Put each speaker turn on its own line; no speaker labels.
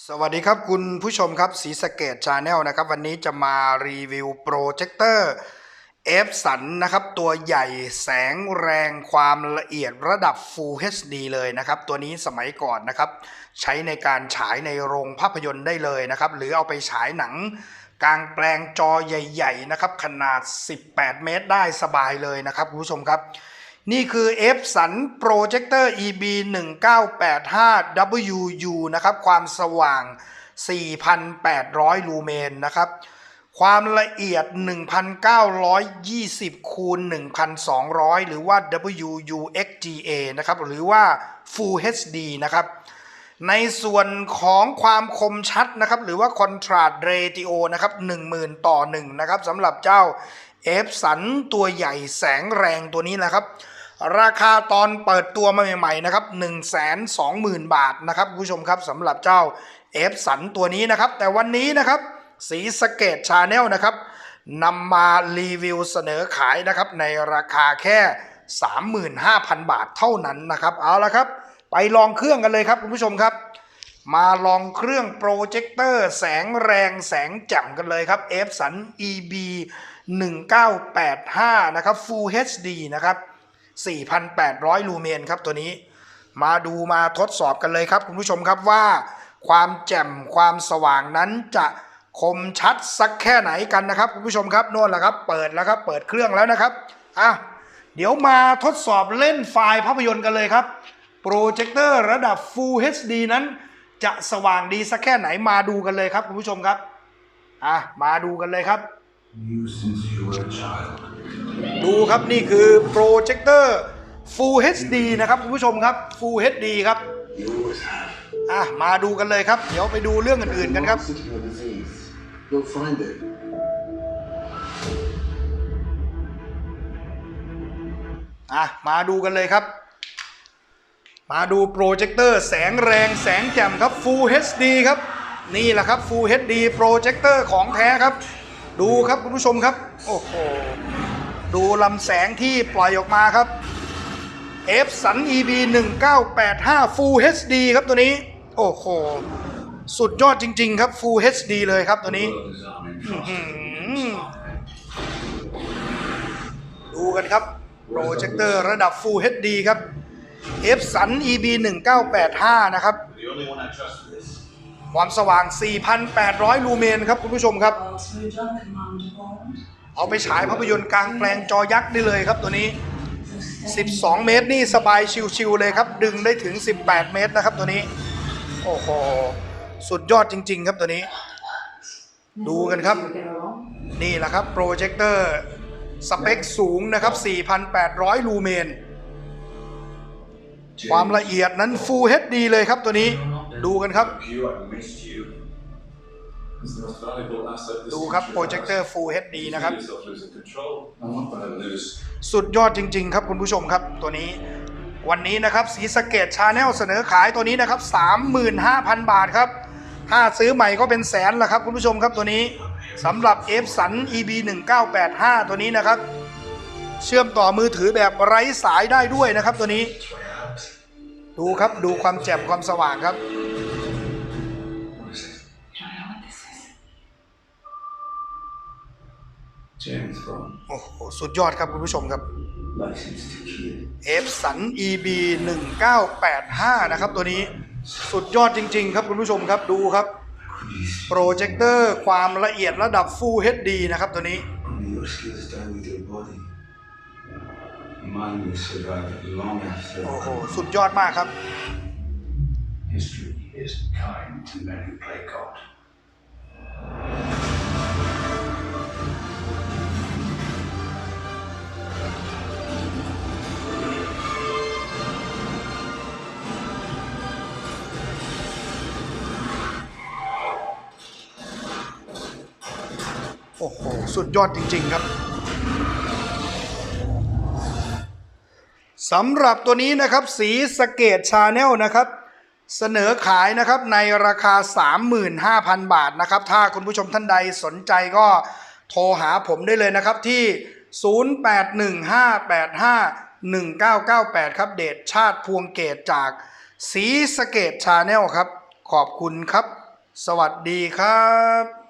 สวัสดีครับคุณผู้ชมครับสีสเกตชาแนลนะครับ วันนี้จะมารีวิวโปรเจคเตอร์เอฟสันนะครับ ตัวใหญ่แสงแรงความละเอียดระดับ Full HD เลยนะครับ ตัวนี้สมัยก่อนนะครับ ใช้ในการฉายในโรงภาพยนตร์ได้เลยนะครับ หรือเอาไปฉายหนังกลางแปลงจอใหญ่ ๆ นะครับ ขนาด 18 เมตรได้สบายเลยนะครับคุณผู้ชมครับ นี่คือ f สันโปรเจคเตอร์ EB 1985 WU นะครับ ความสว่าง 4,800 ลูเมนนะครับ ความละเอียด 1,920 คูณ 1,200 หรือว่า WUXGA นะครับ หรือว่า Full HD นะครับ ในส่วนของความคมชัดนะครับ หรือว่า Contrast Ratio นะครับ 10,000 ต่อ 1 นะครับสำหรับเจ้า f สันตัวใหญ่แสงแรงตัวนี้นะครับ ราคาตอนเปิดตัวมาใหม่ๆนะครับ1 2 0 0 0 0 บาทนะครับคุณผู้ชมครับสำหรับเจ้า f สันตัวนี้นะครับ แต่วันนี้นะครับสีสเกตชาแนลนะครับนำมารีวิวเสนอขายนะครับในราคาแค่ 35,000 บาทเท่านั้นนะครับเอาละครับ ไปลองเครื่องกันเลยครับคุณผู้ชมครับ มาลองเครื่องโปรเจคเตอร์แสงแรงแสงแจ่มกันเลยครับ f สัน EB 1985 นะครับ Full HD นะครับ 4,800 ลูเมนครับตัวนี้ มาดูมาทดสอบกันเลยครับ คุณผู้ชมครับว่าความแจ่มความสว่างนั้นจะคมชัดสักแค่ไหนกันนะครับ คุณผู้ชมครับโน่นแหละครับ เปิดแล้วครับ เปิดเครื่องแล้วนะครับอะเดี๋ยวมาทดสอบเล่นไฟล์ภาพยนตร์กันเลยครับ โปรเจคเตอร์ระดับ Full HD นั้น จะสว่างดีสักแค่ไหนมาดูกันเลยครับ คุณผู้ชมครับอะมาดูกันเลยครับ
You since you were a child.
ดูครับนี่คือโปรเจคเตอร์ Full HD นะครับคุณผู้ชมครับ Full HD ครับ
You always have.
อะมาดูกันเลยครับ เดี๋ยวไปดูเรื่องอื่นๆกันครับ
Seeking a disease. You'll find it.
อะมาดูกันเลยครับ มาดูโปรเจคเตอร์แสงแรงแสงแจ่มครับ Full HD ครับ นี่แหละครับ Full HD โปรเจคเตอร์ของแท้ครับ ดูครับคุณผู้ชมครับ โอ้โห ดูลำแสงที่ปล่อยออกมาครับ F สัน EB 1985 Full HD ครับตัวนี้ โอ้โห สุดยอดจริง ๆ ครับ Full HD เลยครับตัวนี้ ดูกันครับ โปรเจคเตอร์ระดับ Full HD ครับ F สัน EB 1985 นะครับ
The only one I trust is
ความสว่าง 4,800 ลูเมนครับคุณผู้ชมครับ เอาไปฉายภาพยนตร์กลางแปลงจอยักษ์ได้เลยครับตัวนี้ 12 เมตรนี่สบายชิวๆเลยครับ ดึงได้ถึง 18 เมตรนะครับตัวนี้ โอ้โห สุดยอดจริง ๆ ครับตัวนี้ ดูกันครับ นี่แหละครับโปรเจคเตอร์สเปคสูงนะครับ 4,800 ลูเมน ความละเอียดนั้น Full HD เลยครับตัวนี้ ดูกันครับ
You, I missed you. It's the most valuable asset this
ดูครับ
country
โปรเจคเตอร์ Full HD
has.
นะครับ
You feel yourself losing control. I'm not gonna lose.
สุดยอดจริง ๆ ครับคุณผู้ชมครับตัวนี้ วันนี้นะครับสีสะเกตชาแนลเสนอขายตัวนี้นะครับ 35,000 บาทครับ ถ้าซื้อใหม่ก็เป็นแสนละครับคุณผู้ชมครับตัวนี้สำหรับ F สัน EB 1985ตัวนี้นะครับ เชื่อมต่อมือถือแบบไร้สายได้ด้วยนะครับตัวนี้
It's way out.
ดูครับดูความแจ่มความสว่างครับ
James Bond.
โอ้โหสุดยอดครับคุณผู้ชมครับ
License to kill.
F สัน EB 1985 นะครับตัวนี้สุดยอดจริง ๆ ครับคุณผู้ชมครับดูครับ
Please.
โปรเจคเตอร์ความละเอียดระดับ Full HD นะครับตัวนี้
Only your skills die with your body. Mine will survive long after.
โอ้โหสุดยอดมากครับ
History is kind to men who play God.
โอ้โห สุดยอดจริง ๆ ครับสำหรับตัวนี้นะครับ สีสเกตชาแนลนะครับ เสนอขายนะครับในราคา 35,000 บาทนะครับ ถ้าคุณผู้ชมท่านใดสนใจก็โทรหาผมได้เลยนะครับที่ 0815851998 ครับ เดชชาติพวงเกตจากสีสเกตชาแนลครับ ขอบคุณครับ สวัสดีครับ